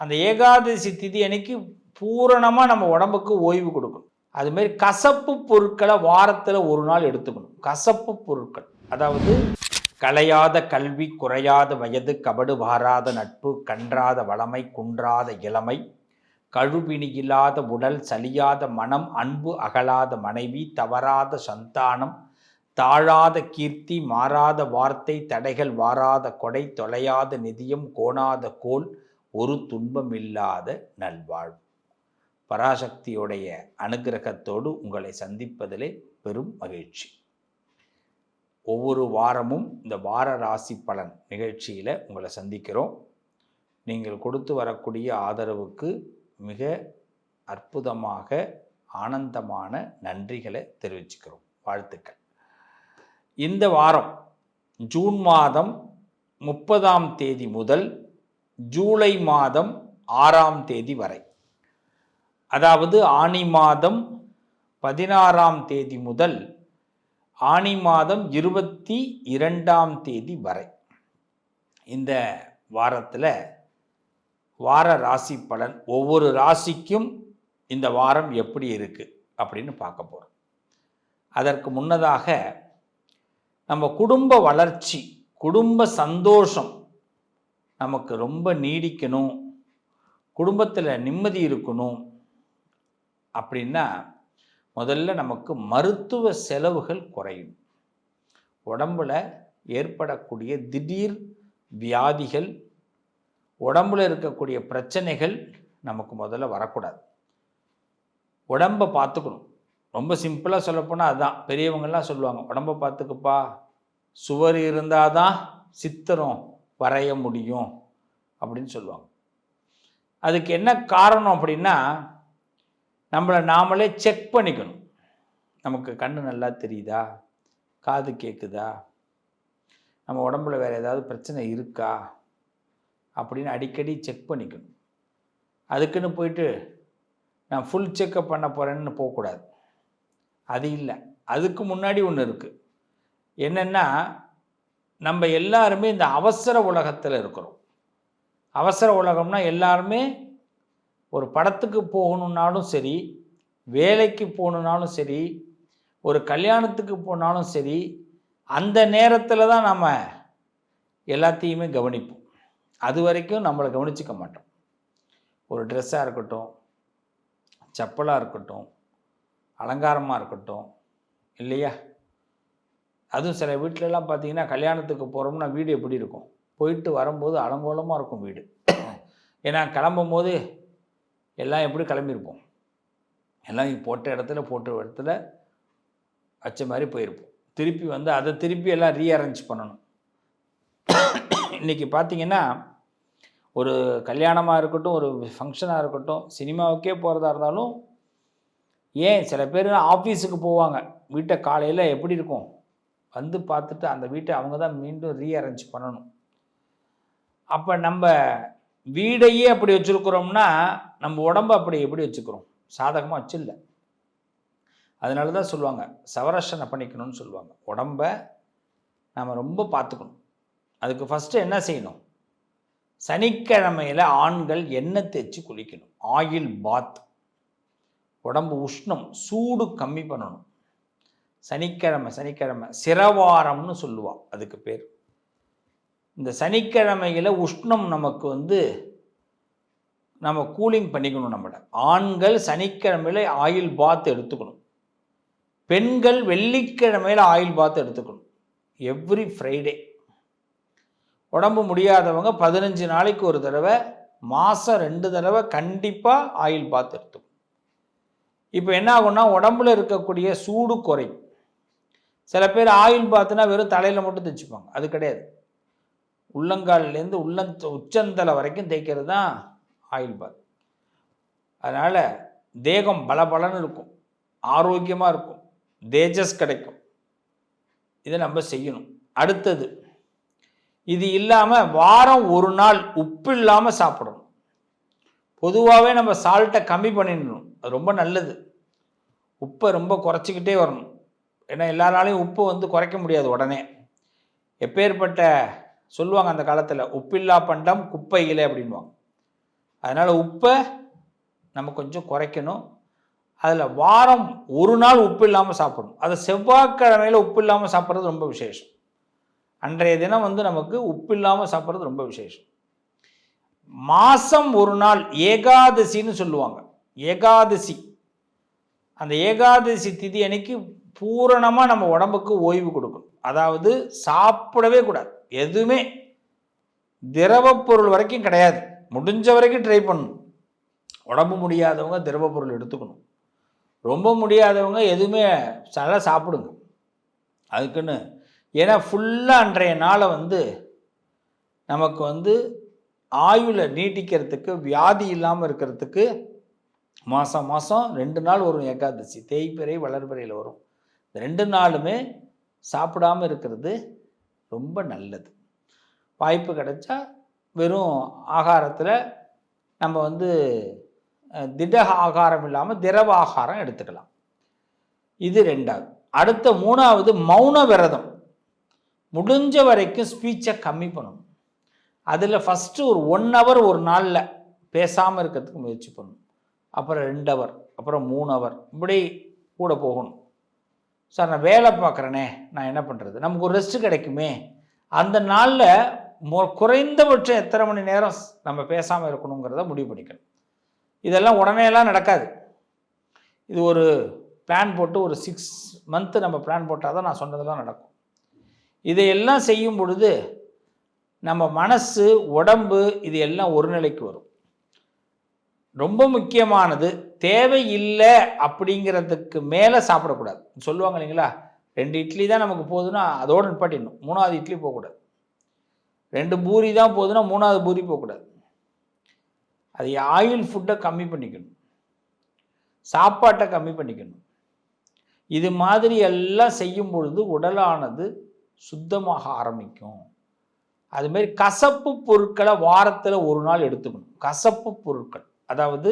அந்த ஏகாதசி திதி அன்னைக்கு பூரணமாக நம்ம உடம்புக்கு ஓய்வு கொடுக்கணும். அதுமாரி கசப்பு பொருட்களை வாரத்தில் ஒரு நாள் எடுத்துக்கணும். கசப்பு பொருட்கள். அதாவது கலையாத கல்வி குறையாத வயது கபடு வாராத நட்பு கன்றாத வளமை குன்றாத இளமை கழுபிணி இல்லாத உடல் சலியாத மனம் அன்பு அகலாத மனைவி தவறாத சந்தானம் தாழாத கீர்த்தி மாறாத வார்த்தை தடைகள் வாராத கொடை தொலையாத நிதியம் கோணாத கோல் ஒரு துன்பமில்லாத நல்வாழ்வு. பராசக்தியுடைய அனுகிரகத்தோடு உங்களை சந்திப்பதிலே பெரும் மகிழ்ச்சி. ஒவ்வொரு வாரமும் இந்த வார ராசி பலன் நிகழ்ச்சியில் உங்களை சந்திக்கிறோம். நீங்கள் கொடுத்து வரக்கூடிய ஆதரவுக்கு மிக அற்புதமாக ஆனந்தமான நன்றிகளை தெரிவிச்சுக்கிறோம். வாழ்த்துக்கள். இந்த வாரம் ஜூன் மாதம் முப்பதாம் தேதி முதல் ஜூலை மாதம் ஆறாம் தேதி வரை. அதாவது ஆனி மாதம் பதினாறாம் தேதி முதல் ஆனி மாதம் இருபத்தி இரண்டாம் தேதி வரை. இந்த வாரத்தில் வார ராசி பலன் ஒவ்வொரு ராசிக்கும் இந்த வாரம் எப்படி இருக்குது அப்படின்னு பார்க்க போகிறோம் அதற்கு முன்னதாக நம்ம குடும்ப வளர்ச்சி குடும்ப சந்தோஷம் நமக்கு ரொம்ப நீடிக்கணும். குடும்பத்தில் நிம்மதி இருக்கணும். அப்படின்னா முதல்ல நமக்கு மருத்துவ செலவுகள் குறையும். உடம்புல ஏற்படக்கூடிய திடீர் வியாதிகள் உடம்புல இருக்கக்கூடிய பிரச்சனைகள் நமக்கு முதல்ல வரக்கூடாது. உடம்பை பார்த்துக்கணும். ரொம்ப சிம்பிளாக சொல்லப்போனால் அதுதான் பெரியவங்கள்லாம் சொல்லுவாங்க உடம்பை பார்த்துக்குப்பா. சுவர் இருந்தால் தான் சித்திரம். வரைய முடியும் அப்படின்னு சொல்லுவாங்க. அதுக்கு என்ன காரணம் அப்படின்னா நம்மளை நாமளே செக் பண்ணிக்கணும். நமக்கு கண்ணு நல்லா தெரியுதா? காது கேட்குதா நம்ம உடம்புல வேறு ஏதாவது பிரச்சனை இருக்கா? அப்படின்னு அடிக்கடி செக் பண்ணிக்கணும். அதுக்குன்னு போயிட்டு நான் ஃபுல் செக்கப் பண்ண போகிறேன்னு போகக்கூடாது. அது இல்லை. அதுக்கு முன்னாடி ஒன்று இருக்குது என்னென்னா நம்ம எல்லாருமே இந்த அவசர உலகத்தில் இருக்கிறோம். அவசர உலகம்னா எல்லாருமே ஒரு படத்துக்கு போகணுன்னாலும் சரி வேலைக்கு போகணுன்னாலும் சரி ஒரு கல்யாணத்துக்கு போனாலும் சரி அந்த நேரத்தில் தான் நம்ம எல்லாத்தையுமே கவனிப்போம். அது வரைக்கும் நம்மளை கவனிச்சிக்க மாட்டோம். ஒரு ட்ரெஸ்ஸாக இருக்கட்டும் செப்பலாக இருக்கட்டும் அலங்காரமாக இருக்கட்டும் இல்லையா? அதுவும் சில வீட்டிலலாம் பார்த்தீங்கன்னா கல்யாணத்துக்கு போகிறோம்னா வீடு எப்படி இருக்கும்? போயிட்டு வரும்போது அலங்கோலமாக இருக்கும் வீடு. ஏன்னா கிளம்பும் போது எல்லாம் எப்படி கிளம்பியிருப்போம்? எல்லாம் போட்ட இடத்துல போட்ட இடத்துல வச்ச மாதிரி போயிருப்போம். திருப்பி வந்து அதை திருப்பி எல்லாம் ரீஅரேஞ்ச் பண்ணணும். இன்றைக்கி பார்த்தீங்கன்னா ஒரு கல்யாணமாக இருக்கட்டும் ஒரு ஃபங்க்ஷனாக இருக்கட்டும் சினிமாவுக்கே போகிறதா இருந்தாலும் ஏன் சில பேர் ஆஃபீஸுக்கு போவாங்க? வீட்டை காலையில் எப்படி இருக்கும்? வந்து பார்த்துட்டு அந்த வீட்டை அவங்க தான் மீண்டும் ரீஅரேஞ்ச் பண்ணணும். அப்போ நம்ம வீடையே அப்படி வச்சுருக்குறோம்னா நம்ம உடம்பு அப்படி எப்படி வச்சுக்கிறோம்? சாதகமாக வச்சில்ல. அதனால தான் சொல்லுவாங்க சவரஷனை பண்ணிக்கணும்னு சொல்லுவாங்க. உடம்ப நம்ம ரொம்ப பார்த்துக்கணும். அதுக்கு ஃபஸ்ட்டு என்ன செய்யணும்? சனிக்கிழமையில் ஆண்கள் எண்ணெய் தேய்ச்சி குளிக்கணும். ஆயில் பாத் உடம்பு உஷ்ணம் சூடு கம்மி பண்ணணும். சனிக்கிழமை சனிக்கிழமை சிரவாரம்னு சொல்லுவான் அதுக்கு பேர். இந்த சனிக்கிழமையில் உஷ்ணம் நமக்கு வந்து நம்ம கூலிங் பண்ணிக்கணும் நம்மளை. ஆண்கள் சனிக்கிழமையில் ஆயில் பாத் எடுத்துக்கணும். பெண்கள் வெள்ளிக்கிழமையில் ஆயில் பாத் எடுத்துக்கணும். எவ்ரி ஃப்ரைடே உடம்பு முடியாதவங்க பதினஞ்சு நாளைக்கு ஒரு தடவை மாதம் ரெண்டு தடவை கண்டிப்பாக ஆயில் பாத் எடுத்துக்கணும். இப்போ என்ன ஆகும்னா உடம்புல இருக்கக்கூடிய சூடு குறையும். சில பேர் ஆயில் பாத்துனா வெறும் தலையில் மட்டும் தைச்சுப்பாங்க அது கிடையாது. உள்ளங்கால்லேருந்து உள்ளந்த உச்சந்தலை வரைக்கும் தேய்க்கிறது தான் ஆயில் பாத். அதனால் தேகம் பல பலன்னு இருக்கும். ஆரோக்கியமாக இருக்கும். தேஜஸ் கிடைக்கும். இதை நம்ம செய்யணும். அடுத்தது இது இல்லாமல் வாரம் ஒரு நாள் உப்பு இல்லாமல் சாப்பிடணும். பொதுவாகவே நம்ம சால்ட்டை கம்மி பண்ணிடணும். அது ரொம்ப நல்லது. உப்பை ரொம்ப குறைச்சிக்கிட்டே வரணும். ஏன்னா எல்லாராலையும் உப்பு வந்து குறைக்க முடியாது உடனே. எப்பேற்பட்ட சொல்லுவாங்க அந்த காலத்தில் உப்பில்லா பண்டம் குப்பையிலே அப்படின்வாங்க அதனால் உப்பை நம்ம கொஞ்சம் குறைக்கணும். அதில் வாரம் ஒரு நாள் உப்பு இல்லாமல் சாப்பிடணும். அது செவ்வாய்க்கிழமையில் உப்பு இல்லாமல் சாப்பிட்றது ரொம்ப விசேஷம். அன்றைய தினம் வந்து நமக்கு உப்பு இல்லாமல் சாப்பிட்றது ரொம்ப விசேஷம். மாதம் ஒரு நாள் ஏகாதசின்னு சொல்லுவாங்க. ஏகாதசி. அந்த ஏகாதசி திதி அன்னைக்கு பூரணமாக நம்ம உடம்புக்கு ஓய்வு கொடுக்கணும். அதாவது சாப்பிடவே கூடாது. எதுவுமே திரவப் பொருள் வரைக்கும் கிடையாது. முடிஞ்ச வரைக்கும் ட்ரை பண்ணணும். உடம்பு முடியாதவங்க திரவ பொருள் எடுத்துக்கணும். ரொம்ப முடியாதவங்க எதுவுமே நல்லா சாப்பிடுங்க. அதுக்குன்னு ஏன்னா ஃபுல்லாக அன்றைய நாளை வந்து நமக்கு வந்து ஆயுளை நீட்டிக்கிறதுக்கு வியாதி இல்லாமல் இருக்கிறதுக்கு மாதம் மாதம் ரெண்டு நாள் வரும் ஏகாதசி. தேய்பிறை வளர்பிறையில் வரும். ரெண்டு நாளுமே சாப்பிடாம இருக்கிறது ரொம்ப நல்லது. வாய்ப்பு கிடைச்சா வெறும் ஆகாரத்தில் நம்ம வந்து திட ஆகாரம் இல்லாமல் திரவ ஆகாரம் எடுத்துக்கலாம். இது ரெண்டாவது. அடுத்த மூணாவது மௌன விரதம். முடிஞ்ச வரைக்கும் ஸ்பீச்சை கம்மி பண்ணணும். அதில் ஃபஸ்ட்டு ஒரு ஒன் ஹவர் ஒரு நாளில் பேசாமல் இருக்கிறதுக்கு முயற்சி பண்ணணும். அப்புறம் ரெண்டு ஹவர் அப்புறம் மூணு ஹவர் இப்படி கூட போகணும். சார் நான் வேலை பார்க்குறேனே நான் என்ன பண்ணுறது நமக்கு ஒரு ரெஸ்ட் கிடைக்குமே. அந்த நாளில் மொ குறைந்தபட்சம் எத்தனை மணி நேரம் நம்ம பேசாமல் இருக்கணுங்கிறத முடிவு பண்ணிக்கணும். இதெல்லாம் உடனேலாம் நடக்காது. இது ஒரு பிளான் போட்டு ஒரு சிக்ஸ் மந்த்து நம்ம பிளான் போட்டால் தான் நான் சொன்னதெல்லாம் நடக்கும். இதையெல்லாம் செய்யும் பொழுது நம்ம மனசு உடம்பு இது எல்லாம் ஒரு நிலைக்கு வரும். ரொம்ப முக்கியமானது தேவையில்லை அப்படிங்கிறதுக்கு மேலே சாப்பிடக்கூடாது. சொல்லுவாங்க இல்லைங்களா? ரெண்டு இட்லி தான் நமக்கு போகுதுன்னா அதோடு நிப்பாட்டிடணும். மூணாவது இட்லி போகக்கூடாது. ரெண்டு பூரி தான் போகுதுன்னா மூணாவது பூரி போகக்கூடாது. அது ஆயில் ஃபுட்டை கம்மி பண்ணிக்கணும். சாப்பாட்டை கம்மி பண்ணிக்கணும். இது மாதிரி எல்லாம் செய்யும் பொழுது உடலானது சுத்தமாக ஆரம்பிக்கும். அதுமாரி கசப்பு பொருட்களை வாரத்தில் ஒரு நாள் எடுத்துக்கணும். கசப்பு பொருட்கள். அதாவது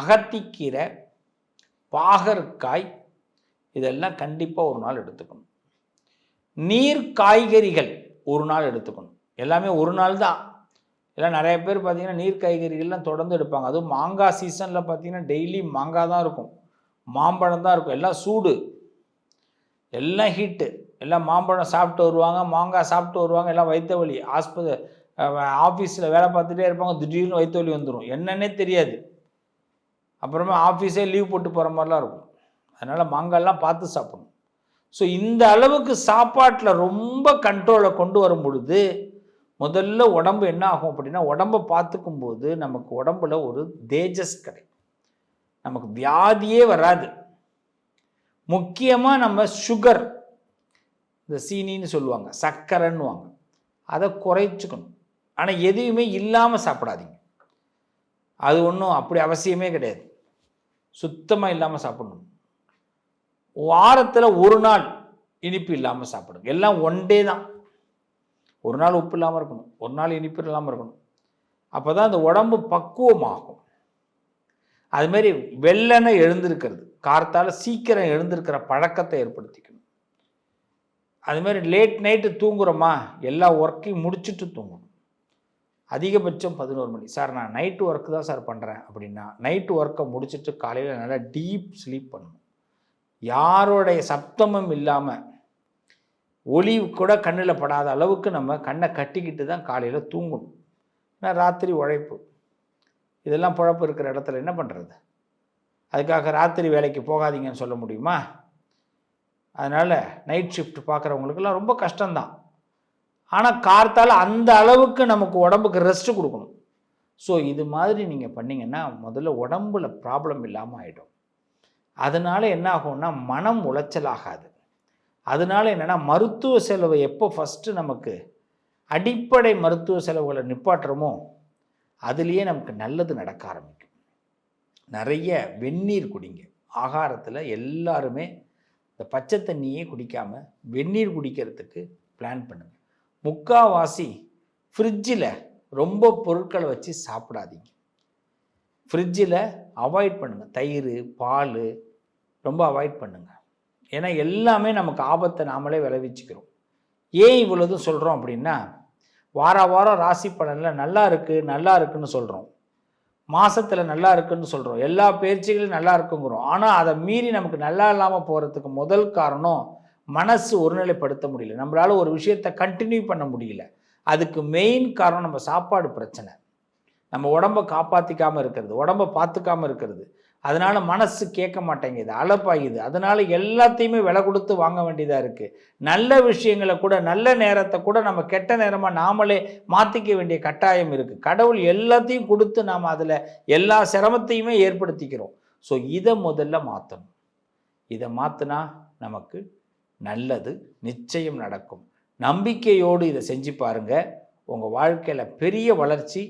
அகத்திக்கீரை பாகற்காய் இதெல்லாம் கண்டிப்பாக ஒரு நாள் எடுத்துக்கணும். நீர் காய்கறிகள் ஒரு நாள் எடுத்துக்கணும். எல்லாமே ஒரு நாள் தான். எல்லாம் நிறைய பேர் பார்த்தீங்கன்னா நீர் காய்கறிகள்லாம் தொடர்ந்து எடுப்பாங்க. அதுவும் மாங்காய் சீசனில் பார்த்தீங்கன்னா டெய்லி மாங்காய் தான் இருக்கும். மாம்பழம் தான் இருக்கும். எல்லாம் சூடு. எல்லாம் ஹீட்டு எல்லாம் மாம்பழம் சாப்பிட்டு வருவாங்க மாங்காய் சாப்பிட்டு வருவாங்க எல்லாம் வைத்த வலி. ஆஸ்பத்திரி ஆஃபீஸில் வேலை பார்த்துட்டே இருப்பாங்க திடீர்னு வயிற்று வலி வந்துடும் என்னன்னே தெரியாது. அப்புறமா ஆஃபீஸே லீவ் போட்டு போகிற மாதிரிலாம் இருக்கும். அதனால் மாங்காய்லாம் பார்த்து சாப்பிடணும். ஸோ இந்த அளவுக்கு சாப்பாட்டில் ரொம்ப கண்ட்ரோலை கொண்டு வரும் பொழுது முதல்ல உடம்பு என்ன ஆகும் அப்படின்னா உடம்பை பார்த்துக்கும் போது நமக்கு உடம்புல ஒரு தேஜஸ் கிடைக்கும். நமக்கு வியாதியே வராது. முக்கியமாக நம்ம சுகர் இந்த சீனின்னு சொல்லுவாங்க சர்க்கரைன்னுவாங்க. அதை குறைச்சிக்கணும். ஆனால் எதையுமே இல்லாமல் சாப்பிடாதீங்க. அது ஒன்றும் அப்படி அவசியமே கிடையாது. சுத்தமாக இல்லாமல் சாப்பிடணும். வாரத்தில் ஒரு நாள் இனிப்பு இல்லாமல் சாப்பிடுங்க எல்லாம் ஒன் டே தான். ஒரு நாள் உப்பு இல்லாமல் இருக்கணும். ஒரு நாள் இனிப்பு இல்லாமல் இருக்கணும். அப்போ தான் அந்த உடம்பு பக்குவமாகும். அதுமாரி வெள்ளனை எழுந்திருக்கிறது. கார்த்தால் சீக்கிரம் எழுந்திருக்கிற பழக்கத்தை ஏற்படுத்திக்கணும். அதுமாரி லேட் நைட்டு தூங்குறோமா? எல்லா ஒர்க்கையும் முடிச்சுட்டு தூங்கணும். அதிகபட்சம் பதினோரு மணி. சார் நான் நைட்டு ஒர்க்கு தான் சார் பண்ணுறேன் அப்படின்னா நைட்டு ஒர்க்கை முடிச்சுட்டு காலையில் நல்லா டீப் ஸ்லீப் பண்ணணும். யாரோடைய சப்தமும் இல்லாமல் ஒளி கூட கண்ணில் படாத அளவுக்கு நம்ம கண்ணை கட்டிக்கிட்டு தான் காலையில் தூங்கணும். ஏன்னா ராத்திரி உழைப்பு. இதெல்லாம் குழப்பு இருக்கிற இடத்துல என்ன பண்ணுறது அதுக்காக ராத்திரி வேலைக்கு போகாதீங்கன்னு சொல்ல முடியுமா? அதனால் நைட் ஷிஃப்ட் பார்க்குறவங்களுக்கெல்லாம் ரொம்ப கஷ்டம்தான். ஆனால் கார்த்தால் அந்த அளவுக்கு நமக்கு உடம்புக்கு ரெஸ்ட் கொடுக்கணும். ஸோ இது மாதிரி நீங்கள் பண்ணிங்கன்னா முதல்ல உடம்புல ப்ராப்ளம் இல்லாமல் ஆகிடும் அதனால என்ன ஆகும்னா மனம் உளைச்சலாகாது. அதனால என்னென்னா மருத்துவ செலவை எப்போ ஃபஸ்ட்டு நமக்கு அடிப்படை மருத்துவ செலவுகளை நிப்பாட்டுறோமோ அதுலேயே நமக்கு நல்லது நடக்க ஆரம்பிக்கும். நிறைய வெந்நீர் குடிங்க. ஆகாரத்தில் எல்லாருமே இந்த பச்சை தண்ணியே குடிக்காமல் வெந்நீர் குடிக்கிறதுக்கு பிளான் பண்ணுங்கள் முக்காவாசி ஃப்ரிட்ஜில் ரொம்ப பொருட்களை வச்சு சாப்பிடாதீங்க. ஃப்ரிட்ஜில் அவாய்ட் பண்ணுங்கள் தயிர் பால் ரொம்ப அவாய்ட் பண்ணுங்கள் ஏன்னா எல்லாமே நமக்கு ஆபத்தை நாமளே விளைவிச்சுக்கிறோம். ஏன் இவ்வளோதும் சொல்கிறோம் அப்படின்னா வார வாரம் ராசி பலனில் நல்லா இருக்குது நல்லா இருக்குன்னு சொல்கிறோம் மாதத்தில் நல்லா இருக்குன்னு சொல்கிறோம் எல்லா பயிற்சிகளும் நல்லா இருக்குங்கிறோம். ஆனால் அதை மீறி நமக்கு நல்லா இல்லாமல் போகிறதுக்கு முதல் காரணம் மனசு ஒருநிலைப்படுத்த முடியல. நம்மளால் ஒரு விஷயத்தை கண்டினியூ பண்ண முடியல. அதுக்கு மெயின் காரணம் நம்ம சாப்பாடு பிரச்சனை. நம்ம உடம்ப காப்பாற்றிக்காமல் இருக்கிறது உடம்ப பார்த்துக்காமல் இருக்கிறது. அதனால் மனசு கேட்க மாட்டேங்குது அலப்பாயுது. அதனால் எல்லாத்தையுமே விலை கொடுத்து வாங்க வேண்டியதாக இருக்குது நல்ல விஷயங்களை கூட நல்ல நேரத்தை கூட நம்ம கெட்ட நேரமாக நாமளே மாற்றிக்க வேண்டிய கட்டாயம் இருக்குது கடவுள் எல்லாத்தையும் கொடுத்து நாம் அதில் எல்லா சிரமத்தையுமே ஏற்படுத்திக்கிறோம். ஸோ இதை முதல்ல மாற்றணும் இதை மாற்றினா நமக்கு நல்லது நிச்சயம் நடக்கும். நம்பிக்கையோடு இதை செஞ்சு பாருங்க. உங்கள் வாழ்க்கையில் பெரிய வளர்ச்சி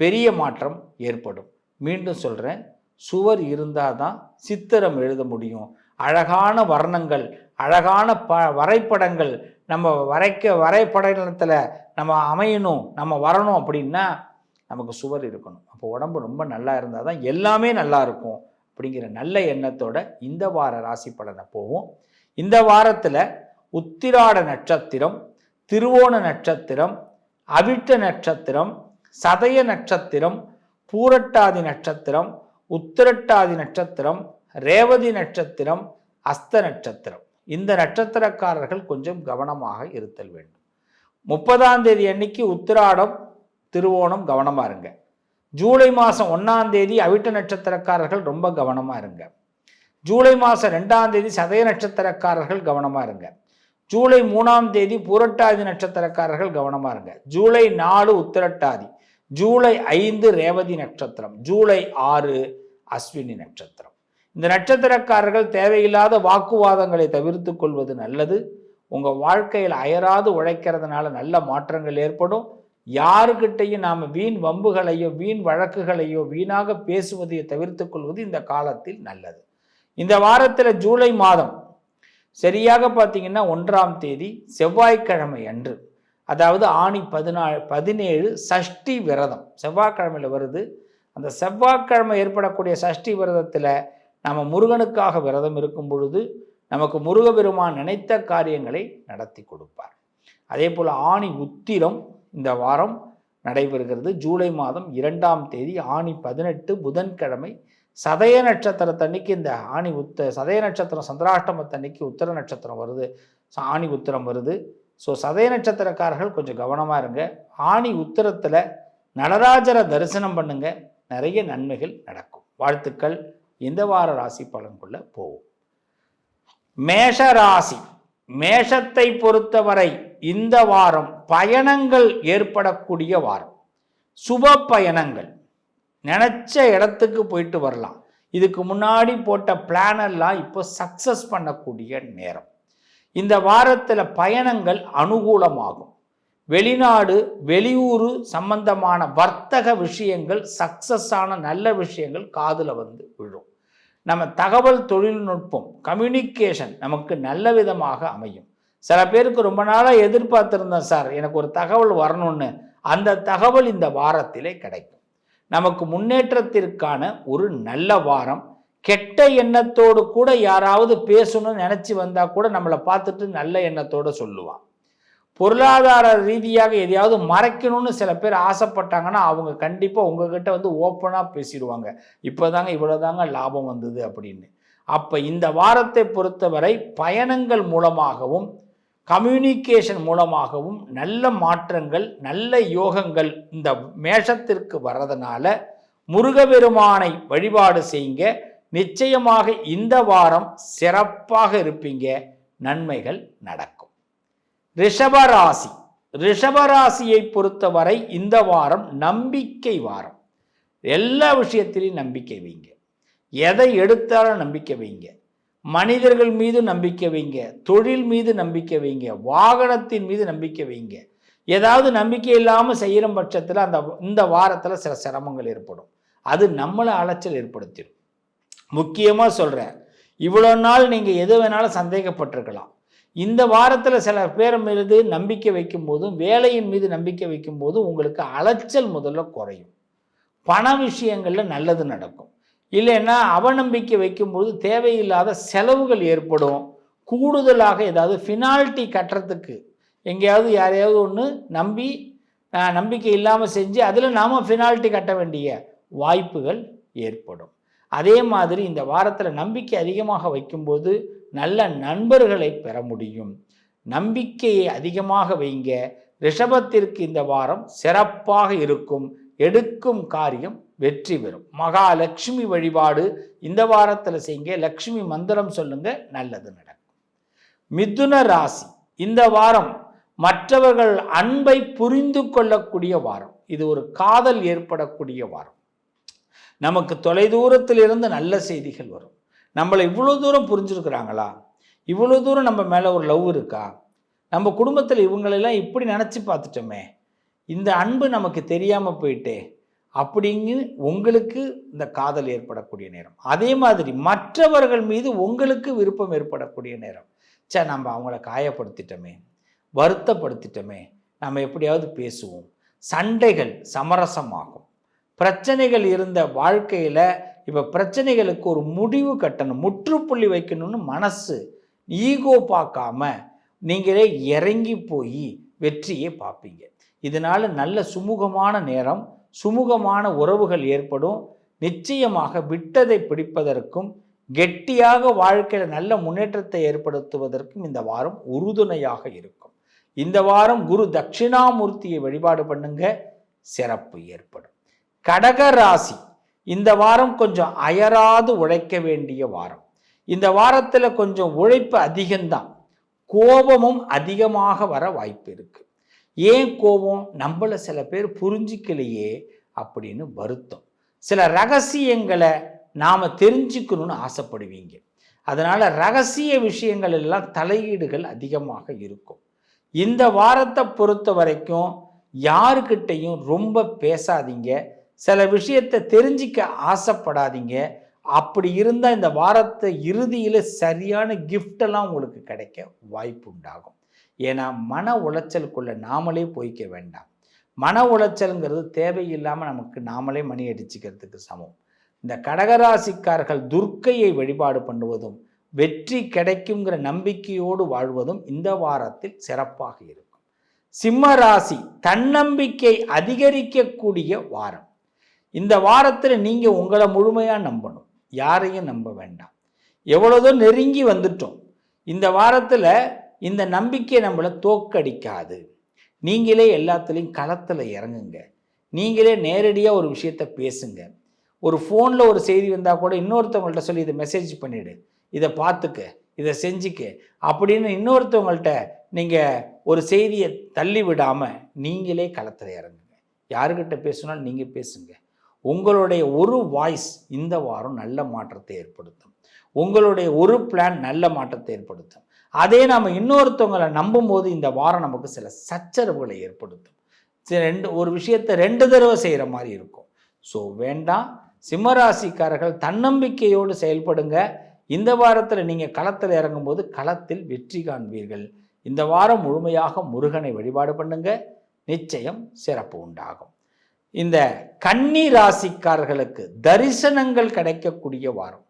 பெரிய மாற்றம் ஏற்படும். மீண்டும் சொல்கிறேன் சுவர் இருந்தால் தான் சித்திரம் எழுத முடியும். அழகான வர்ணங்கள் அழகான ப வரைபடங்கள் நம்ம வரைக்க வரைபடத்தில் நம்ம அமையணும் நம்ம வரணும் அப்படின்னா நமக்கு சுவர் இருக்கணும். அப்போ உடம்பு ரொம்ப நல்லா இருந்தால் தான் எல்லாமே நல்லா இருக்கும் அப்படிங்கிற நல்ல எண்ணத்தோட இந்த வார ராசி பலனை போவோம். இந்த வாரத்தில் உத்திராட நட்சத்திரம் திருவோண நட்சத்திரம் அவிட்ட நட்சத்திரம் சதய நட்சத்திரம் பூரட்டாதி நட்சத்திரம் உத்திரட்டாதி நட்சத்திரம் ரேவதி நட்சத்திரம் அஸ்த நட்சத்திரம். இந்த நட்சத்திரக்காரர்கள் கொஞ்சம் கவனமாக இருத்தல் வேண்டும். முப்பதாம் தேதி அன்னைக்கு உத்திராடம் திருவோணம் கவனமாக இருங்க. ஜூலை மாதம் ஒன்றாம் தேதி அவிட்ட நட்சத்திரக்காரர்கள் ரொம்ப கவனமாக இருங்க. ஜூலை மாதம் ரெண்டாம் தேதி சதய நட்சத்திரக்காரர்கள் கவனமாக இருங்க. ஜூலை மூணாம் தேதி புரட்டாதி நட்சத்திரக்காரர்கள் கவனமாக இருங்க. ஜூலை நாலு உத்திரட்டாதி ஜூலை ஐந்து ரேவதி நட்சத்திரம் ஜூலை ஆறு அஸ்வினி நட்சத்திரம். இந்த நட்சத்திரக்காரர்கள் தேவையில்லாத வாக்குவாதங்களை தவிர்த்து கொள்வது நல்லது. உங்கள் வாழ்க்கையில் அயராது உழைக்கிறதுனால நல்ல மாற்றங்கள் ஏற்படும். யாருக்கிட்டையும் நாம் வீண் வம்புகளையோ வீண் வழக்குகளையோ வீணாக பேசுவதையோ தவிர்த்து கொள்வது இந்த காலத்தில் நல்லது. இந்த வாரத்தில் ஜூலை மாதம் சரியாக பார்த்தீங்கன்னா ஒன்றாம் தேதி செவ்வாய்க்கிழமை அன்று அதாவது ஆணி பதினாலு பதினேழு சஷ்டி விரதம். செவ்வாய்க்கிழமையில் வருது. அந்த செவ்வாய்க்கிழமை ஏற்படக்கூடிய சஷ்டி விரதத்தில் நம்ம முருகனுக்காக விரதம் இருக்கும் பொழுது நமக்கு முருகபெருமான் நினைத்த காரியங்களை நடத்தி கொடுப்பார். அதே போல் ஆணி உத்திரம் இந்த வாரம் நடைபெறுகிறது. ஜூலை மாதம் இரண்டாம் தேதி ஆணி பதினெட்டு புதன்கிழமை சதய நட்சத்திரத்தன்னைக்கு இந்த ஆணி உத்த சதய நட்சத்திரம் சந்திராஷ்டமத்தன்னைக்கு உத்தர நட்சத்திரம் வருது. ஆணி உத்திரம் வருது. ஸோ சதய நட்சத்திரக்காரர்கள் கொஞ்சம் கவனமாக இருங்க. ஆணி உத்திரத்தில் நடராஜரை தரிசனம் பண்ணுங்க. நிறைய நன்மைகள் நடக்கும். வாழ்த்துக்கள். இந்த வார ராசி பலன்குள்ள போவோம். மேஷ ராசி. மேஷத்தை பொறுத்தவரை இந்த வாரம் பயணங்கள் ஏற்படக்கூடிய வாரம். சுப பயணங்கள். நினச்ச இடத்துக்கு போயிட்டு வரலாம். இதுக்கு முன்னாடி போட்ட பிளானெல்லாம் இப்போ சக்ஸஸ் பண்ணக்கூடிய நேரம். இந்த வாரத்தில் பயணங்கள் அனுகூலமாகும். வெளிநாடு வெளியூர் சம்பந்தமான வர்த்தக விஷயங்கள் சக்ஸஸ்ஸான நல்ல விஷயங்கள் காதில் வந்து விழும். நம்ம தகவல் தொழில்நுட்பம் கம்யூனிகேஷன் நமக்கு நல்ல விதமாக அமையும். சில பேருக்கு ரொம்ப நாளாக எதிர்பார்த்துருந்தேன் சார் எனக்கு ஒரு தகவல் வரணும்னு. அந்த தகவல் இந்த வாரத்திலே கிடைக்கும். நமக்கு முன்னேற்றத்திற்கான ஒரு நல்ல வாரம். கெட்ட எண்ணத்தோடு கூட யாராவது பேசணும்னு நினச்சி வந்தால் கூட நம்மளை பார்த்துட்டு நல்ல எண்ணத்தோடு சொல்லுவான். பொருளாதார ரீதியாக எதையாவது மறைக்கணும்னு சில பேர் ஆசைப்பட்டாங்கன்னா அவங்க கண்டிப்பாக உங்ககிட்ட வந்து ஓப்பனாக பேசிடுவாங்க. இப்போ தாங்க இவ்வளோ தாங்க லாபம் வந்தது அப்படின்னு. அப்போ இந்த வாரத்தை பொறுத்தவரை பயணங்கள் மூலமாகவும் கம்யூனிகேஷன் மூலமாகவும் நல்ல மாற்றங்கள் நல்ல யோகங்கள் இந்த மேஷத்திற்கு வர்றதுனால முருகபெருமானை வழிபாடு செய்யுங்க. நிச்சயமாக இந்த வாரம் சிறப்பாக இருப்பீங்க. நன்மைகள் நடக்கும். ரிஷபராசி. ரிஷபராசியை பொறுத்தவரை இந்த வாரம் நம்பிக்கை வாரம். எல்லா விஷயத்திலையும் நம்பிக்கை வைங்க. எதை எடுத்தாலும் நம்பிக்கை வைங்க. மனிதர்கள் மீது நம்பிக்கை வைங்க தொழில் மீது நம்பிக்கை வைங்க வாகனத்தின் மீது நம்பிக்கை வைங்க. ஏதாவது நம்பிக்கை இல்லாமல் செய்கிற பட்சத்தில் அந்த இந்த வாரத்தில் சில சிரமங்கள் ஏற்படும். அது நம்மளை அலைச்சல் ஏற்படுத்திடும். முக்கியமாக சொல்கிறேன் இவ்வளோ நாள் நீங்கள் எது வேணாலும் சந்தேகப்பட்டிருக்கலாம். இந்த வாரத்தில் சில பேர் மீது நம்பிக்கை வைக்கும் போதும் வேலையின் மீது நம்பிக்கை வைக்கும் போதும் உங்களுக்கு அலைச்சல் முதல்ல குறையும். பண விஷயங்களில் நல்லது நடக்கும். இல்லைன்னா அவநம்பிக்கை வைக்கும்போது தேவையில்லாத செலவுகள் ஏற்படும். கூடுதலாக ஏதாவது ஃபினால்ட்டி கட்டுறதுக்கு எங்கேயாவது யாரையாவது ஒன்று நம்பி நம்பிக்கை இல்லாமல் செஞ்சு அதில் நாம் ஃபினால்ட்டி கட்ட வேண்டிய வாய்ப்புகள் ஏற்படும். அதே மாதிரி இந்த வாரத்தில் நம்பிக்கை அதிகமாக வைக்கும்போது நல்ல நண்பர்களை பெற முடியும். நம்பிக்கையை அதிகமாக வைங்க. ரிஷபத்திற்கு இந்த வாரம் சிறப்பாக இருக்கும். எடுக்கும் காரியம் வெற்றி பெறும். மகாலட்சுமி வழிபாடு இந்த வாரத்தில் செய்யுங்க லக்ஷ்மி மந்திரம் சொல்லுங்க நல்லது நடக்கும். மிதுன ராசி இந்த வாரம் மற்றவர்கள் அன்பை புரிந்து கொள்ளக்கூடிய வாரம். இது ஒரு காதல் ஏற்படக்கூடிய வாரம். நமக்கு தொலைதூரத்தில் இருந்து நல்ல செய்திகள் வரும். நம்மளை இவ்வளோ தூரம் புரிஞ்சிருக்கிறாங்களா? இவ்வளோ தூரம் நம்ம மேலே ஒரு லவ் இருக்கா? நம்ம குடும்பத்தில் இவங்களெல்லாம் இப்படி நினச்சி பார்த்துட்டோமே இந்த அன்பு நமக்கு தெரியாமல் போயிட்டே அப்படிங்கு உங்களுக்கு இந்த காதல் ஏற்படக்கூடிய நேரம். அதே மாதிரி மற்றவர்கள் மீது உங்களுக்கு விருப்பம் ஏற்படக்கூடிய நேரம். சே நம்ம அவங்கள காயப்படுத்திட்டோமே வருத்தப்படுத்திட்டோமே நம்ம எப்படியாவது பேசுவோம். சண்டைகள் சமரசமாகும். பிரச்சனைகள் இருந்த வாழ்க்கையில் இப்போ பிரச்சனைகளுக்கு ஒரு முடிவு கட்டணும் முற்றுப்புள்ளி வைக்கணும்னு மனசு ஈகோ பார்க்காம நீங்களே இறங்கி போய் வெற்றியை பார்ப்பீங்க. இதனால் நல்ல சுமூகமான நேரம் சுமூகமான உறவுகள் ஏற்படும். நிச்சயமாக விட்டதை பிடிப்பதற்கும் கெட்டியாக வாழ்க்கையில் நல்ல முன்னேற்றத்தை ஏற்படுத்துவதற்கும் இந்த வாரம் உறுதுணையாக இருக்கும். இந்த வாரம் குரு தட்சிணாமூர்த்தியை வழிபாடு பண்ணுங்க. சிறப்பு ஏற்படும். கடக ராசி இந்த வாரம் கொஞ்சம் அயராது உழைக்க வேண்டிய வாரம். இந்த வாரத்தில் கொஞ்சம் உழைப்பு அதிகம்தான். கோபமும் அதிகமாக வர வாய்ப்பு இருக்கு. ஏன் கோபம்? நம்மளை சில பேர் புரிஞ்சிக்கலையே அப்படின்னு வருத்தம். சில ரகசியங்களை நாம் தெரிஞ்சுக்கணும்னு ஆசைப்படுவீங்க. அதனால் ரகசிய விஷயங்கள் எல்லாம் தலையீடுகள் அதிகமாக இருக்கும். இந்த வாரத்தை பொறுத்த வரைக்கும் யாருக்கிட்டையும் ரொம்ப பேசாதீங்க. சில விஷயத்தை தெரிஞ்சிக்க ஆசைப்படாதீங்க. அப்படி இருந்தால் இந்த வாரத்தை இறுதியில் சரியான கிஃப்டெல்லாம் உங்களுக்கு கிடைக்க வாய்ப்பு உண்டாகும் ஏன்னா மன உளைச்சலுக்குள்ள நாமளே போய்க்க வேண்டாம். மன உளைச்சலுங்கிறது தேவையில்லாமல் நமக்கு நாமளே மணி அடிச்சுக்கிறதுக்கு சமம். இந்த கடகராசிக்காரர்கள் துர்க்கையை வழிபாடு பண்ணுவதும் வெற்றி கிடைக்குங்கிற நம்பிக்கையோடு வாழ்வதும் இந்த வாரத்தில் சிறப்பாக இருக்கும். சிம்ம ராசி தன்னம்பிக்கை அதிகரிக்கக்கூடிய வாரம். இந்த வாரத்தில் நீங்கள் உங்களை முழுமையாக நம்பணும். யாரையும் நம்ப வேண்டாம். எவ்வளோதோ நெருங்கி வந்துட்டோம். இந்த வாரத்தில் இந்த நம்பிக்கை நம்மளை தோக்கடிக்காது. நீங்களே எல்லாத்துலேயும் களத்தில் இறங்குங்க. நீங்களே நேரடியாக ஒரு விஷயத்த பேசுங்க. ஒரு ஃபோனில் ஒரு செய்தி வந்தால் கூட இன்னொருத்தவங்கள்ட்ட சொல்லி இதை மெசேஜ் பண்ணிவிடு இதை பார்த்துக்க இதை செஞ்சுக்க அப்படின்னு இன்னொருத்தவங்கள்ட்ட நீங்கள் ஒரு செய்தியை தள்ளி விடாமல் நீங்களே களத்தில் இறங்குங்க. யாருக்கிட்ட பேசுனாலும் நீங்கள் பேசுங்க. உங்களுடைய ஒரு வாய்ஸ் இந்த வாரம் நல்ல மாற்றத்தை ஏற்படுத்தும். உங்களுடைய ஒரு பிளான் நல்ல மாற்றத்தை ஏற்படுத்தும். அதே நம்ம இன்னொருத்தவங்களை நம்பும்போது இந்த வாரம் நமக்கு சில சச்சரவுகளை ஏற்படுத்தும். ரெண்டு ஒரு விஷயத்தை ரெண்டு தடவை செய்கிற மாதிரி இருக்கும். ஸோ வேண்டாம். சிம்மராசிக்காரர்கள் தன்னம்பிக்கையோடு செயல்படுங்க. இந்த வாரத்தில் நீங்கள் களத்தில் இறங்கும்போது களத்தில் வெற்றி காண்பீர்கள். இந்த வாரம் முழுமையாக முருகனை வழிபாடு பண்ணுங்க. நிச்சயம் சிறப்பு உண்டாகும். இந்த கன்னி ராசிக்காரர்களுக்கு தரிசனங்கள் கிடைக்கக்கூடிய வாரம்.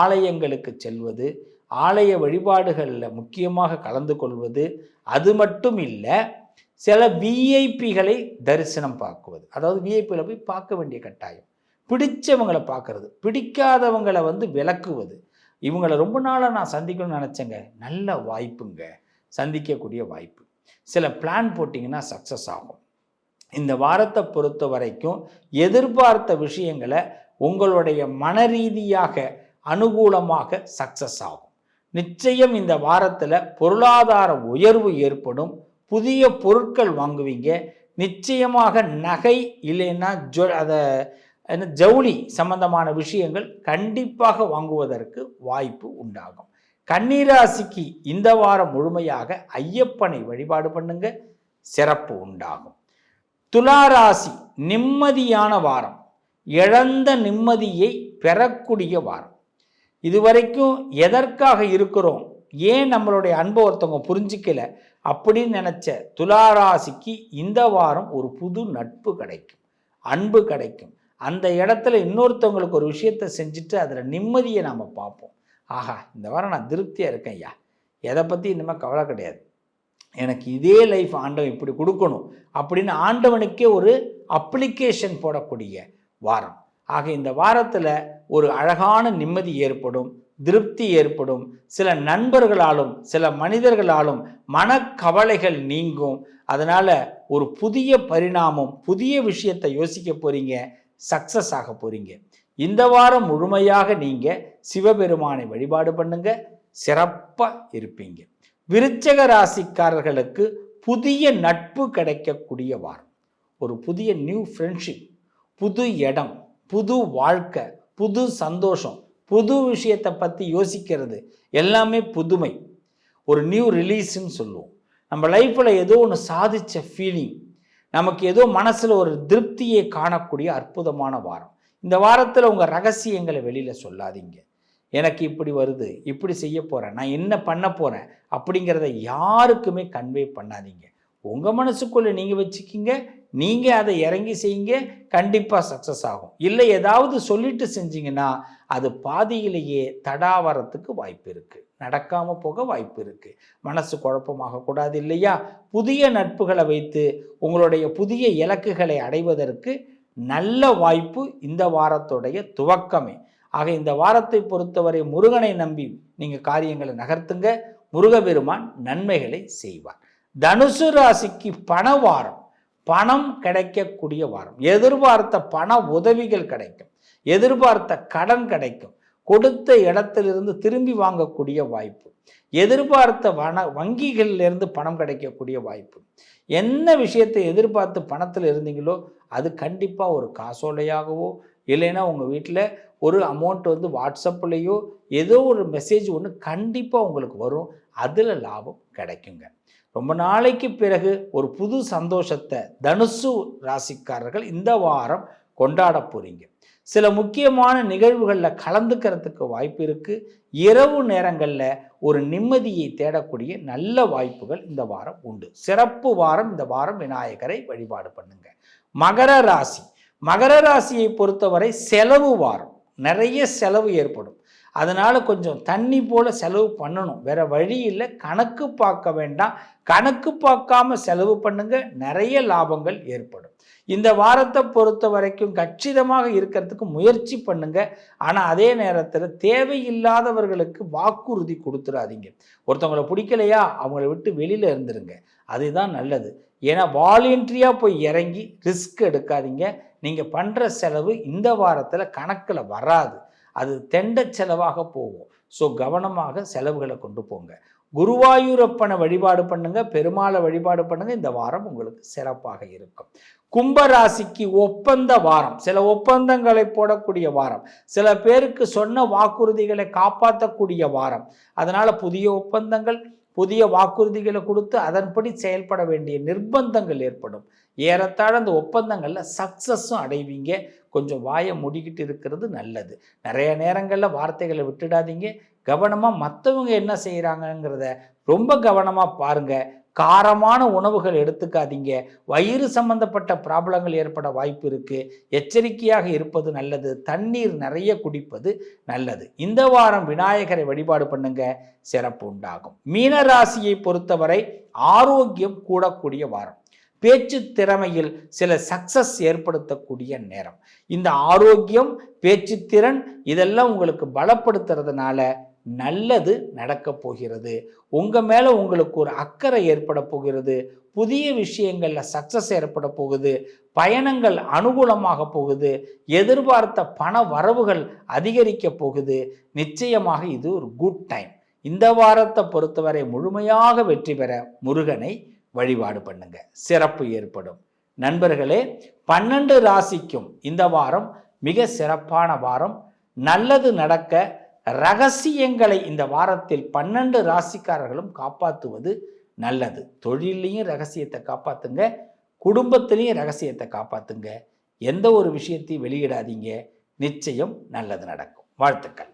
ஆலயங்களுக்கு செல்வது ஆலய வழிபாடுகளில் முக்கியமாக கலந்து கொள்வது அது மட்டும் இல்லை சில விஐபிகளை தரிசனம் பார்க்குவது. அதாவது விஐபியில் போய் பார்க்க வேண்டிய கட்டாயம். பிடிச்சவங்களை பார்க்கறது. பிடிக்காதவங்களை வந்து விளக்குவது. இவங்களை ரொம்ப நாளாக நான் சந்திக்கணும்னு நினச்சேங்க. நல்ல வாய்ப்புங்க. சந்திக்கக்கூடிய வாய்ப்பு. சில பிளான் போட்டிங்கன்னா சக்ஸஸ் ஆகும். இந்த வாரத்தை பொறுத்த வரைக்கும் எதிர்பார்த்த விஷயங்களை உங்களுடைய மன ரீதியாக அனுகூலமாக சக்ஸஸ் ஆகும். நிச்சயம் இந்த வாரத்தில் பொருளாதார உயர்வு ஏற்படும். புதிய பொருட்கள் வாங்குவீங்க. நிச்சயமாக நகை இல்லைன்னா ஜொ அதை என்ன ஜவுளி சம்பந்தமான விஷயங்கள் கண்டிப்பாக வாங்குவதற்கு வாய்ப்பு உண்டாகும். கன்னிராசிக்கு இந்த வாரம் முழுமையாக ஐயப்பனை வழிபாடு பண்ணுங்க. சிறப்பு உண்டாகும். துளாராசி நிம்மதியான வாரம். இழந்த நிம்மதியை பெறக்கூடிய வாரம். இதுவரைக்கும் எதற்காக இருக்கிறோம்? ஏன் நம்மளுடைய அன்பை ஒருத்தவங்க புரிஞ்சிக்கல? அப்படின்னு நினச்ச துளாராசிக்கு இந்த வாரம் ஒரு புது நட்பு கிடைக்கும். அன்பு கிடைக்கும். அந்த இடத்துல இன்னொருத்தவங்களுக்கு ஒரு விஷயத்தை செஞ்சுட்டு அதில் நிம்மதியை நாம் பார்ப்போம். ஆஹா இந்த வாரம் நான் திருப்தியாக இருக்கேன் ஐயா. எதை பற்றி இனிமேல் கவலை கிடையாது. எனக்கு இதே லைஃப் ஆண்டவன் இப்படி கொடுக்கணும் அப்படின்னு ஆண்டவனுக்கே ஒரு அப்ளிகேஷன் போடக்கூடிய வாரம். ஆக இந்த வாரத்தில் ஒரு அழகான நிம்மதி ஏற்படும் திருப்தி ஏற்படும். சில நண்பர்களாலும் சில மனிதர்களாலும் மனக்கவலைகள் நீங்கும். அதனால் ஒரு புதிய பரிணாமம் புதிய விஷயத்தை யோசிக்க போகிறீங்க சக்சஸ் ஆக போகிறீங்க இந்த வாரம் முழுமையாக நீங்கள் சிவபெருமானை வழிபாடு பண்ணுங்க சிறப்பாக இருப்பீங்க. விருச்சக ராசிக்காரர்களுக்கு புதிய நட்பு கிடைக்கக்கூடிய வாரம். ஒரு புதிய நியூ ஃப்ரெண்ட்ஷிப் புது இடம் புது வாழ்க்கை புது சந்தோஷம் புது விஷயத்தை பற்றி யோசிக்கிறது எல்லாமே புதுமை. ஒரு நியூ ரிலீஸ்ன்னு சொல்லுவோம். நம்ம லைஃப்பில் ஏதோ ஒன்று சாதித்த ஃபீலிங் நமக்கு ஏதோ மனசில் ஒரு திருப்தியை காணக்கூடிய அற்புதமான வாரம். இந்த வாரத்தில் உங்கள் ரகசியங்களை வெளியில் சொல்லாதீங்க. எனக்கு இப்படி வருது இப்படி செய்ய போகிறேன் நான் என்ன பண்ண போகிறேன் அப்படிங்கிறத யாருக்குமே கன்வே பண்ணாதீங்க. உங்கள் மனசுக்குள்ளே நீங்கள் வச்சுக்கிங்க நீங்கள் அதை இறங்கி செய்யுங்க கண்டிப்பாக சக்ஸஸ் ஆகும். இல்லை ஏதாவது சொல்லிட்டு செஞ்சீங்கன்னா அது பாதியிலேயே தடாவரத்துக்கு வாய்ப்பு இருக்குது நடக்காமல் போக வாய்ப்பு இருக்குது மனசு குழப்பமாக கூடாது இல்லையா? புதிய நட்புகளை வைத்து உங்களுடைய புதிய இலக்குகளை அடைவதற்கு நல்ல வாய்ப்பு இந்த வாரத்துடைய துவக்கமே. ஆக இந்த வாரத்தை பொறுத்தவரை முருகனை நம்பி நீங்கள் காரியங்களை நகர்த்துங்க. முருகபெருமான் நன்மைகளை செய்வார். தனுசு ராசிக்கு பண வாரம். பணம் கிடைக்கக்கூடிய வாரம். எதிர்பார்த்த பண உதவிகள் கிடைக்கும். எதிர்பார்த்த கடன் கிடைக்கும். கொடுத்த இடத்திலிருந்து திரும்பி வாங்கக்கூடிய வாய்ப்பு. எதிர்பார்த்த வன வங்கிகளிலிருந்து பணம் கிடைக்கக்கூடிய வாய்ப்பு. என்ன விஷயத்தை எதிர்பார்த்து பணத்தில் இருந்தீங்களோ அது கண்டிப்பாக ஒரு காசோலையாகவோ இல்லைன்னா உங்கள் வீட்டில் ஒரு அமௌண்ட் வந்து வாட்ஸ்அப்லேயோ ஏதோ ஒரு மெசேஜ் ஒன்று கண்டிப்பாக உங்களுக்கு வரும். அதில் லாபம் கிடைக்குங்க. ரொம்ப நாளைக்கு பிறகு ஒரு புது சந்தோஷத்தை தனுசு ராசிக்காரர்கள் இந்த வாரம் கொண்டாட போகிறீங்க சில முக்கியமான நிகழ்வுகளில் கலந்துக்கிறதுக்கு வாய்ப்பு இருக்குது இரவு நேரங்களில் ஒரு நிம்மதியை தேடக்கூடிய நல்ல வாய்ப்புகள் இந்த வாரம் உண்டு. சிறப்பு வாரம் இந்த வாரம் விநாயகரை வழிபாடு பண்ணுங்க. மகர ராசி. மகர ராசியை பொறுத்தவரை செலவு வாரம். நிறைய செலவு ஏற்படும். அதனால் கொஞ்சம் தண்ணி போல் செலவு பண்ணணும். வேறு வழி இல்லை. கணக்கு பார்க்க வேண்டாம். கணக்கு பார்க்காம செலவு பண்ணுங்க. நிறைய லாபங்கள் ஏற்படும். இந்த வாரத்தை பொறுத்த வரைக்கும் கச்சிதமாக இருக்கிறதுக்கு முயற்சி பண்ணுங்க. ஆனால் அதே நேரத்தில் தேவையில்லாதவர்களுக்கு வாக்குறுதி கொடுத்துடாதீங்க ஒருத்தவங்களை பிடிக்கலையா? அவங்கள விட்டு வெளியில் இருந்துருங்க. அதுதான் நல்லது. ஏன்னா வாலண்ட்ரியாக போய் இறங்கி ரிஸ்க் எடுக்காதீங்க. நீங்கள் பண்ணுற செலவு இந்த வாரத்தில் கணக்கில் வராது. அது தெண்ட செலவாக போகும். ஸோ கவனமாக செலவுகளை கொண்டு போங்க. குருவாயூரப்பனை வழிபாடு பண்ணுங்க பெருமாளை வழிபாடு பண்ணுங்க இந்த வாரம் உங்களுக்கு சிறப்பாக இருக்கும். கும்பராசிக்கு ஒப்பந்த வாரம். சில ஒப்பந்தங்களை போடக்கூடிய வாரம். சில பேருக்கு சொன்ன வாக்குறுதிகளை காப்பாற்றக்கூடிய வாரம். அதனால புதிய ஒப்பந்தங்கள் புதிய வாக்குறுதிகளை கொடுத்து அதன்படி செயல்பட வேண்டிய நிர்பந்தங்கள் ஏற்படும். ஏறத்தாழ அந்த ஒப்பந்தங்களில் சக்ஸஸும் அடைவீங்க. கொஞ்சம் வாயை முடிக்கிட்டு இருக்கிறது நல்லது. நிறைய நேரங்களில் வார்த்தைகளை விட்டுடாதீங்க. கவனமாக மற்றவங்க என்ன செய்கிறாங்கங்கிறத ரொம்ப கவனமாக பாருங்கள் காரமான உணவுகள் எடுத்துக்காதீங்க. வயிறு சம்பந்தப்பட்ட ப்ராப்ளங்கள் ஏற்பட வாய்ப்பு இருக்குது எச்சரிக்கையாக இருப்பது நல்லது. தண்ணீர் நிறைய குடிப்பது நல்லது. இந்த வாரம் விநாயகரை வழிபாடு பண்ணுங்க. சிறப்பு உண்டாகும். மீனராசியை பொறுத்தவரை ஆரோக்கியம் கூடக்கூடிய வாரம். பேச்சு திறமையில் சில சக்சஸ் ஏற்படுத்தக்கூடிய நேரம். இந்த ஆரோக்கியம் பேச்சு திறன் இதெல்லாம் உங்களுக்கு பலப்படுத்துறதுனால நல்லது நடக்க போகிறது. உங்கள் மேலே உங்களுக்கு ஒரு அக்கறை ஏற்பட போகிறது. புதிய விஷயங்களில் சக்ஸஸ் ஏற்பட போகுது. பயணங்கள் அனுகூலமாக போகுது. எதிர்பார்த்த பண வரவுகள் அதிகரிக்க போகுது. நிச்சயமாக இது ஒரு குட் டைம் இந்த வாரத்தை பொறுத்தவரை முழுமையாக வெற்றி பெற முருகனை வழிபாடு பண்ணுங்க. சிறப்பு ஏற்படும். நண்பர்களே பன்னெண்டு ராசிக்கும் இந்த வாரம் மிக சிறப்பான வாரம். நல்லது நடக்க ரகசியங்களை இந்த வாரத்தில் பன்னெண்டு ராசிக்காரர்களும் காப்பாற்றுவது நல்லது. தொழிலையும் ரகசியத்தை காப்பாற்றுங்க குடும்பத்திலையும் ரகசியத்தை காப்பாற்றுங்க எந்த ஒரு விஷயத்தையும் வெளியிடாதீங்க. நிச்சயம் நல்லது நடக்கும். வாழ்த்துக்கள்.